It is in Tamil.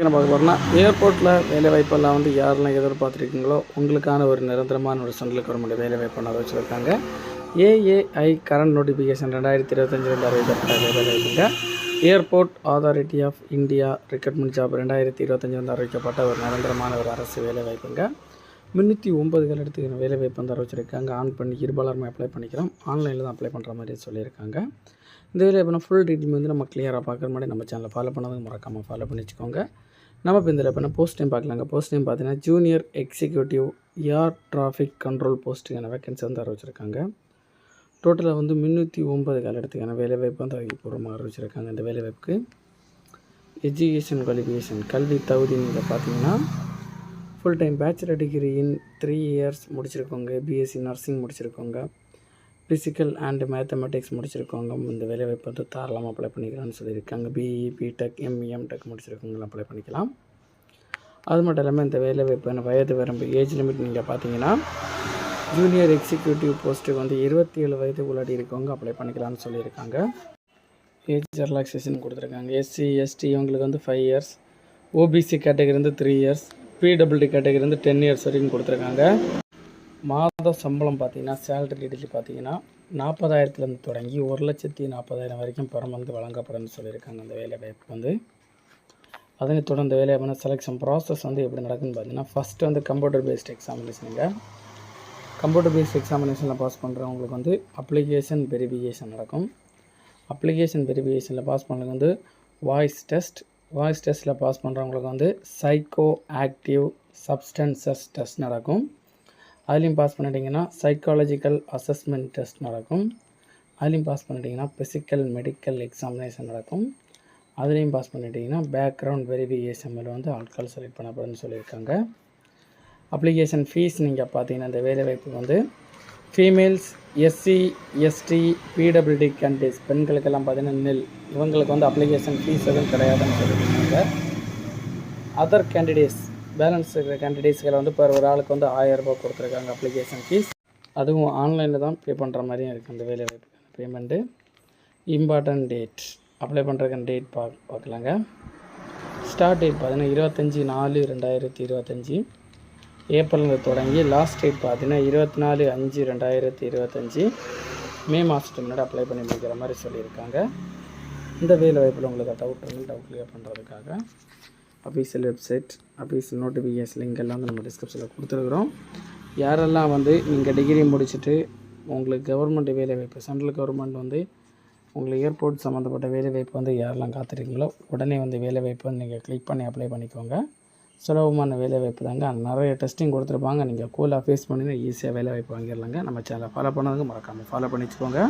என்ன பார்க்க போகிறோம்னா ஏர்போர்ட்டில் வேலை வாய்ப்பெல்லாம் வந்து யாரெல்லாம் எதிர்பார்த்துருக்கீங்களோ உங்களுக்கான ஒரு நிரந்தரமான ஒரு சென்ட்ரல் கவர்மெண்ட் வேலை வாய்ப்பு வச்சுருக்காங்க. ஏஏஐ கரண்ட் நோட்டிஃபிகேஷன் ரெண்டாயிரத்தி இருபத்தஞ்சி ரெண்டு அறிவிக்கப்பட்ட வேலை வாய்ப்புங்க airport authority of India recruitment job ரெண்டாயிரத்தி இருபத்தஞ்சி அறிவிக்கப்பட்ட ஒரு நிரந்தரமான ஒரு அரசு வேலை வாய்ப்புங்க முந்நூற்றி ஒம்பதுகள் எடுத்து எடுத்துக்கிற வேலை வாய்ப்பு வந்து அறிவிச்சிருக்காங்க. ஆன் பண்ணி இருபாலருமே அப்ளை பண்ணிக்கிறோம். ஆன்லைனில் தான் அப்ளை பண்ணுற மாதிரி சொல்லியிருக்காங்க. இந்த வேலை இப்போ ஃபுல் டீட்டெயில் வந்து நம்ம கிளியராக பார்க்குற மாதிரி நம்ம சேனலை ஃபாலோ பண்ணதுக்கு மறக்காமல் ஃபாலோ பண்ணி வச்சுக்கோங்க நம்ம இப்போ இதில் இப்போ போஸ்ட் டைம் பார்க்கலாங்க. போஸ்ட் டைம் பார்த்தீங்கன்னா junior executive air traffic control போஸ்ட்டுக்கான vacancy வந்து அறிவிச்சிருக்காங்க. டோட்டலாக வந்து முந்நூற்றி ஒம்பது காலத்துக்கான வேலைவாய்ப்பு வந்து அதிகபூர்வமாக அறிவிச்சிருக்காங்க இந்த வேலைவாய்ப்புக்கு எஜுகேஷன் குவாலிஃபிகேஷன் கல்வி தகுதி நீங்கள் பார்த்தீங்கன்னா full time bachelor degree in three years முடிச்சிருக்கோங்க. BSc nursing முடிச்சிருக்கோங்க. ஃபிசிக்கல் அண்ட் மேத்தமெட்டிக்ஸ் முடிச்சிருக்கவங்க இந்த வேலைவாய்ப்பு வந்து தாராளமாக அப்ளை பண்ணிக்கலாம்னு சொல்லியிருக்காங்க. பிஇ பிடெக் எம்இஎம் டெக் முடிச்சிருக்கவங்களும் அப்ளை பண்ணிக்கலாம். அது மட்டும் இல்லாமல் இந்த வேலைவாய்ப்பான வயது வரம்பு ஏஜ் லிமிட் நீங்கள் பார்த்தீங்கன்னா ஜூனியர் எக்ஸிக்யூட்டிவ் போஸ்ட்டுக்கு வந்து இருபத்தி ஏழு வயது உள்ளாடி இருக்கவங்க அப்ளை பண்ணிக்கலாம்னு சொல்லியிருக்காங்க. ஏஜ் ரிலாக்ஸேஷன் கொடுத்துருக்காங்க. எஸ்சி எஸ்டி இவங்களுக்கு வந்து ஃபைவ் இயர்ஸ் ஓபிசி கேட்டகரி வந்து த்ரீ இயர்ஸ் பிடபிள்டி கேட்டகரி வந்து டென் இயர்ஸ் வரைக்கும் கொடுத்துருக்காங்க. மாத சம்பளம் பார்த்தீங்கன்னா சேலரி டீட்டெயில் பார்த்தீங்கன்னா நாற்பதாயிரத்துலேருந்து தொடங்கி ஒரு லட்சத்தி நாற்பதாயிரம் வரைக்கும் பணம் வந்து வழங்கப்படும்னு சொல்லியிருக்காங்க அந்த வேலை வாய்ப்பு வந்து. அதனைத் தொடர்ந்து வேலை வாய்ப்பான செலெக்ஷன் ப்ராசஸ் வந்து எப்படி நடக்குன்னு பார்த்தீங்கன்னா ஃபஸ்ட்டு வந்து கம்ப்யூட்டர் பேஸ்ட் எக்ஸாமினேஷனுங்க கம்ப்யூட்டர் பேஸ்ட் எக்ஸாமினேஷனில் பாஸ் பண்ணுறவங்களுக்கு வந்து அப்ளிகேஷன் வெரிஃபிகேஷன் நடக்கும். அப்ளிகேஷன் வெரிஃபிகேஷனில் பாஸ் பண்ணுறது வந்து வாய்ஸ் டெஸ்ட் வாய்ஸ் டெஸ்ட்டில் பாஸ் பண்ணுறவங்களுக்கு வந்து சைக்கோ ஆக்டிவ் சப்ஸ்டன்சஸ் டெஸ்ட் நடக்கும். அதுலேயும் பாஸ் பண்ணிட்டீங்கன்னா சைக்காலஜிக்கல் அசஸ்மெண்ட் டெஸ்ட் நடக்கும். அதுலேயும் பாஸ் பண்ணிட்டீங்கன்னா ஃபிசிக்கல் மெடிக்கல் எக்ஸாமினேஷன் நடக்கும். அதுலேயும் பாஸ் பண்ணிட்டீங்கன்னா பேக்ரவுண்ட் வெரிஃபிகேஷன் வந்து ஆட்கள் செலக்ட் பண்ணப்படும்னு சொல்லியிருக்காங்க. அப்ளிகேஷன் ஃபீஸ் நீங்கள் பார்த்தீங்கன்னா இந்த வேலைவாய்ப்பு வந்து females SC ST PWD candidates பெண்களுக்கெல்லாம் பார்த்தீங்கன்னா நெல். இவங்களுக்கு வந்து அப்ளிகேஷன் ஃபீஸ் எதுவும் கிடையாதுன்னு சொல்லியிருக்காங்க. அதர் கேண்டிடேட்ஸ் பேலன்ஸ் இருக்கிற கேண்டிடேட்ஸ்களை வந்து இப்போ ஒரு ஆளுக்கு வந்து ஆயிரம் கொடுத்துருக்காங்க அப்ளிகேஷன் ஃபீஸ் அதுவும் ஆன்லைனில் தான் பே பண்ணுற மாதிரியும் இருக்குது அந்த வேலை வாய்ப்பு. பேமெண்ட்டு இம்பார்ட்டன்ட் டேட் அப்ளை பண்ணுறதுக்கான டேட் பா பார்க்கலாங்க. ஸ்டார்ட் டேட் பார்த்தீங்கன்னா இருபத்தஞ்சி நாலு ரெண்டாயிரத்தி இருபத்தஞ்சி. ஏப்ரலில் தொடங்கி லாஸ்ட் டேட் பார்த்தீங்கன்னா இருபத்தி நாலு அஞ்சு ரெண்டாயிரத்தி இருபத்தஞ்சி. மே மாதத்துக்கு முன்னாடி அப்ளை பண்ணி முடிக்கிற மாதிரி சொல்லியிருக்காங்க. இந்த வேலை வாய்ப்பில் உங்களுக்கு டவுட் இருந்தால் டவுட் கிளியர் பண்ணுறதுக்காக official website official notification link எல்லாம் வந்து நம்ம டிஸ்கிரிப்ஷனில் கொடுத்துருக்குறோம். யாரெல்லாம் வந்து நீங்கள் டிகிரி முடிச்சுட்டு உங்களுக்கு கவர்மெண்ட் வேலை வாய்ப்பு சென்ட்ரல் கவர்மெண்ட் வந்து உங்களுக்கு ஏர்போர்ட் சம்மந்தப்பட்ட வேலை வாய்ப்பு வந்து யாரெல்லாம் காத்திருக்கீங்களோ உடனே வந்து வேலை வாய்ப்பு வந்து நீங்கள் கிளிக் பண்ணி அப்ளை பண்ணிக்கோங்க. சுலபமான வேலை வாய்ப்பு தாங்க. நிறைய டெஸ்டிங் கொடுத்துருப்பாங்க. நீங்கள் கூலாக ஃபேஸ் பண்ணி ஈஸியாக வேலை வாய்ப்பு வாங்கிடலாங்க. நம்ம சேனலை ஃபாலோ பண்ணதுக்கு மறக்காமல் ஃபாலோ பண்ணி வச்சுக்கோங்க